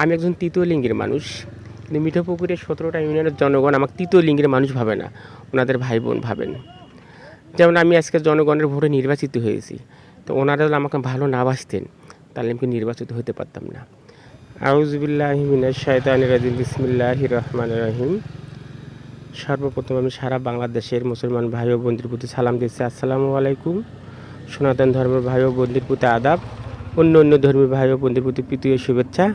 আমি একজন তৃতীয় লিঙ্গের মানুষ, কিন্তু মিঠাপুকুরের সতেরোটা ইউনিয়নের জনগণ আমাকে তৃতীয় লিঙ্গের মানুষ ভাবে না, ওনাদের ভাই বোন ভাবেন। যেমন আমি আজকে জনগণের ভোটে নির্বাচিত হয়েছি, তো ওনারা আমাকে ভালো না বাসতেন, তাহলে আমি নির্বাচিত হতে পারতাম না। আউজবিল্লাহিমিনা শায়তানি রাজিম বিসমিল্লাহ রহমান রহিম। সর্বপ্রথম আমি সারা বাংলাদেশের মুসলমান ভাই ও বোনদের প্রতি সালাম দিচ্ছি। আসসালামু আলাইকুম। সনাতন ধর্মের ভাই ও বোনদের প্রতি আদাব। অন্য অন্য ধর্মের ভাই বোনদের প্রতি প্রীতীয় শুভেচ্ছা।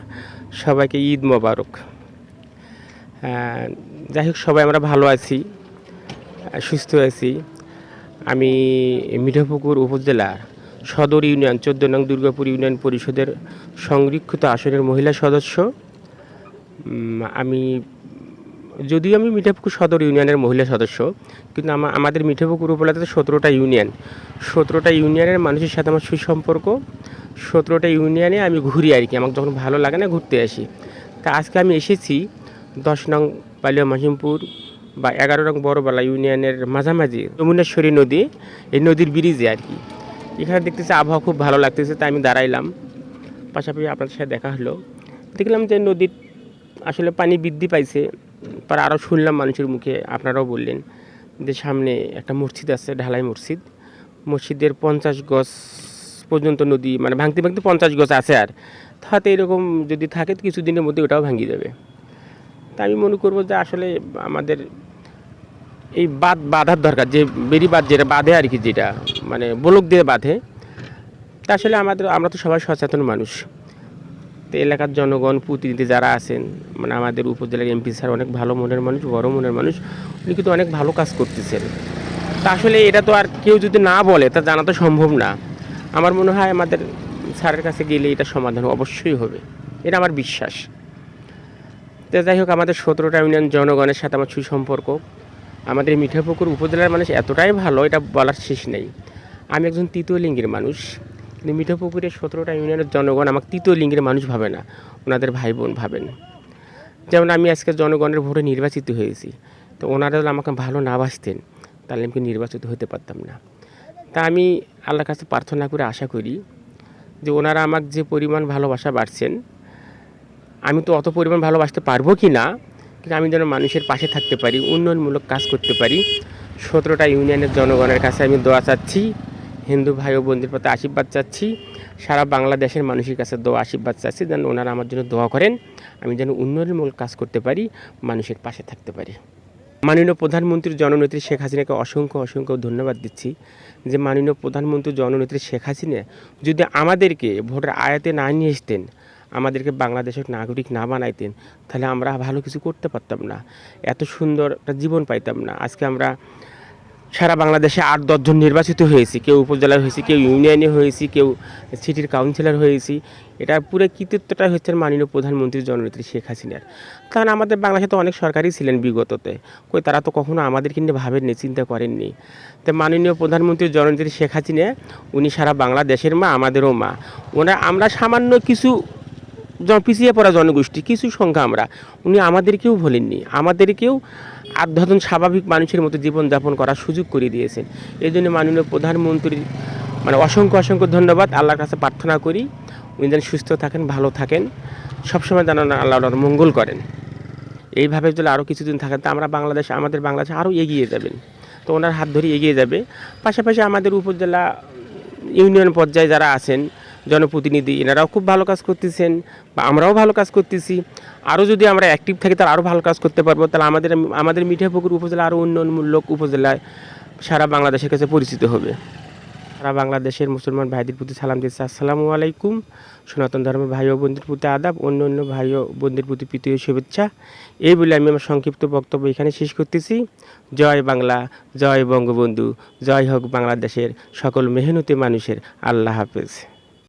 সবাইকে ঈদ মোবারক। যাই হোক, সবাই আমরা ভালো আছি সুস্থ আছি। আমি মিঠাপুকুর উপজেলার সদর ইউনিয়ন, চোদ্দ নং দুর্গাপুর ইউনিয়ন পরিষদের সংরক্ষিত আসনের মহিলা সদস্য। আমি, যদিও আমি মিঠাপুকুর সদর ইউনিয়নের মহিলা সদস্য, কিন্তু আমা- আমাদের মিঠাপুকুর উপজেলাতে সতেরোটা ইউনিয়ন। সতেরোটা ইউনিয়নের মানুষের সাথে আমার সুসম্পর্ক। সতেরোটা ইউনিয়নে আমি ঘুরি আর কি আমার যখন ভালো লাগে না ঘুরতে আসি। তা আজকে আমি এসেছি দশ নং পালিয়া মাহিমপুর বা এগারো নং বড়বালা ইউনিয়নের মাঝামাঝি যমুনেশ্বরী নদী, এই নদীর ব্রিজে আর কি। এখানে দেখতেছি আবহাওয়া খুব ভালো লাগতেছে, তাই আমি দাঁড়াইলাম। পাশাপাশি আপনাদের সাথে দেখা হলো। দেখলাম যে নদীর আসলে পানি বৃদ্ধি পাইছে পর আরও শুনলাম মানুষের মুখে, আপনারাও বললেন যে সামনে একটা মসজিদ আছে, ঢালাই মসজিদ। মসজিদের পঞ্চাশ গজ পর্যন্ত নদী মানে ভাঙতে ভাঙতে পঞ্চাশ গজ আছে আর। তাতে এরকম যদি থাকে তো কিছুদিনের মধ্যে ওটাও ভাঙিয়ে যাবে। তা আমি মনে করব যে আসলে আমাদের এই বাদ বাঁধার দরকার, যে বেরি বাদ যেটা বাঁধে আর কি যেটা মানে ব্লক দিয়ে বাঁধে, তা আসলে আমাদের, আমরা তো সবাই সচেতন মানুষ। তো এলাকার জনগণ, প্রতিনিধি যারা আছেন মানে আমাদের উপজেলার এমপি স্যার অনেক ভালো মনের মানুষ, বড় মনের মানুষ, উনি কিন্তু অনেক ভালো কাজ করতেছেন। তা আসলে এটা তো আর কেউ যদি না বলে, তা জানা তো সম্ভব না। আমার মনে হয় আমাদের স্যারের কাছে গেলে এটা সমাধান অবশ্যই হবে। এটা আমার বিশ্বাস। তো যাই হোক, আমাদের সতেরোটা ইউনিয়ন জনগণের সাথে আমার সুসম্পর্ক। আমাদের মিঠাপুকুর উপজেলার মানুষ এতটাই ভালো, এটা বলার শেষ নেই। আমি একজন তৃতীয় লিঙ্গের মানুষ। কিন্তু মিঠাপুকুরের সতেরোটা ইউনিয়নের জনগণ আমাকে তৃতীয় লিঙ্গের মানুষ ভাবে না। ওনাদের ভাই বোন ভাবেন। যেমন আমি আজকে জনগণের ভোটে নির্বাচিত হয়েছি। তো ওনারা আমাকে ভালো না বাসতেন, তাহলে আমি নির্বাচিত হতে পারতাম না। তা আমি আল্লাহর কাছে প্রার্থনা করে আশা করি যে ওনারা আমাকে যে পরিমাণ ভালোবাসা বাড়ছেন, আমি তো অত পরিমাণ ভালোবাসতে পারব কি না, কিন্তু আমি যেন মানুষের পাশে থাকতে পারি, উন্নয়নমূলক কাজ করতে পারি। সতেরোটা ইউনিয়নের জনগণের কাছে আমি দোয়া চাচ্ছি, হিন্দু ভাই ও বোনদের প্রতি আশীর্বাদ চাচ্ছি, সারা বাংলাদেশের মানুষের কাছে দোয়া আশীর্বাদ চাচ্ছি, যেন ওনারা আমার জন্য দোয়া করেন, আমি যেন উন্নয়নমূলক কাজ করতে পারি, মানুষের পাশে থাকতে পারি। মাননীয় প্রধানমন্ত্রী জননেত্রী শেখ হাসিনাকে অসংখ্য অসংখ্য ধন্যবাদ দিচ্ছি যে মাননীয় প্রধানমন্ত্রী জননেত্রী শেখ হাসিনা যদি আমাদেরকে ভোটের আয়াতে না নিয়ে আসতেন, আমাদেরকে বাংলাদেশের নাগরিক না বানাইতেন, তাহলে আমরা ভালো কিছু করতে পারতাম না। এত সুন্দর একটা জীবন পাইতাম না। আজকে আমরা সারা বাংলাদেশে আট দশজন নির্বাচিত হয়েছি। কেউ উপজেলার হয়েছি, কেউ ইউনিয়নে হয়েছি, কেউ সিটির কাউন্সিলর হয়েছি। এটা পুরো কৃতিত্বটা হচ্ছে মাননীয় প্রধানমন্ত্রী জননেত্রী শেখ হাসিনার। কারণ আমাদের বাংলাদেশে তো অনেক সরকারই ছিলেন বিগততে। কই তারা তো কখনো আমাদেরকে নিয়ে ভাবেননি, চিন্তা করেননি। তো মাননীয় প্রধানমন্ত্রী জননেত্রী শেখ হাসিনা, উনি সারা বাংলাদেশের মা, আমাদেরও মা। ওনারা আমরা সামান্য কিছু পিছিয়ে পড়া জনগোষ্ঠী, কিছু সংখ্যা আমরা। উনি আমাদেরকেও ভোলেননি। আমাদেরকেও আধ্যাত্ম স্বাভাবিক মানুষের মতো জীবনযাপন করার সুযোগ করে দিয়েছেন। এই জন্য মাননীয় প্রধানমন্ত্রী মানে অসংখ্য অসংখ্য ধন্যবাদ। আল্লাহর কাছে প্রার্থনা করি উনি যেন সুস্থ থাকেন, ভালো থাকেন। সবসময় যেন আল্লাহ মঙ্গল করেন। এইভাবে যদি আরও কিছুদিন থাকেন, তো আমরা বাংলাদেশ, আমাদের বাংলাদেশে আরও এগিয়ে যাবেন। তো ওনার হাত ধরে এগিয়ে যাবে। পাশাপাশি আমাদের উপজেলা ইউনিয়ন পর্যায়ে যারা আছেন জনপ্রতিনিধি, এনারাও খুব ভালো কাজ করতেছেন বা আমরাও ভালো কাজ করতেছি। আরও যদি আমরা অ্যাক্টিভ থাকি, তাহলে আরও ভালো কাজ করতে পারব। তাহলে আমাদের আমাদের মিঠাপুকুর উপজেলা আরও উন্নয়নমূলক উপজেলায় সারা বাংলাদেশের কাছে পরিচিত হবে। সারা বাংলাদেশের মুসলমান ভাইদের প্রতি সালাম দিচ্ছি। আসসালামু আলাইকুম। সনাতন ধর্মের ভাই ও বোনদের প্রতি আদাব, অন্য অন্য ভাই ও বোনদের প্রতি প্রীতীয় শুভেচ্ছা। এই বলে আমি আমার সংক্ষিপ্ত বক্তব্য এখানে শেষ করতেছি। জয় বাংলা, জয় বঙ্গবন্ধু, জয় হোক বাংলাদেশের সকল মেহনতি মানুষের। আল্লাহ হাফেজ।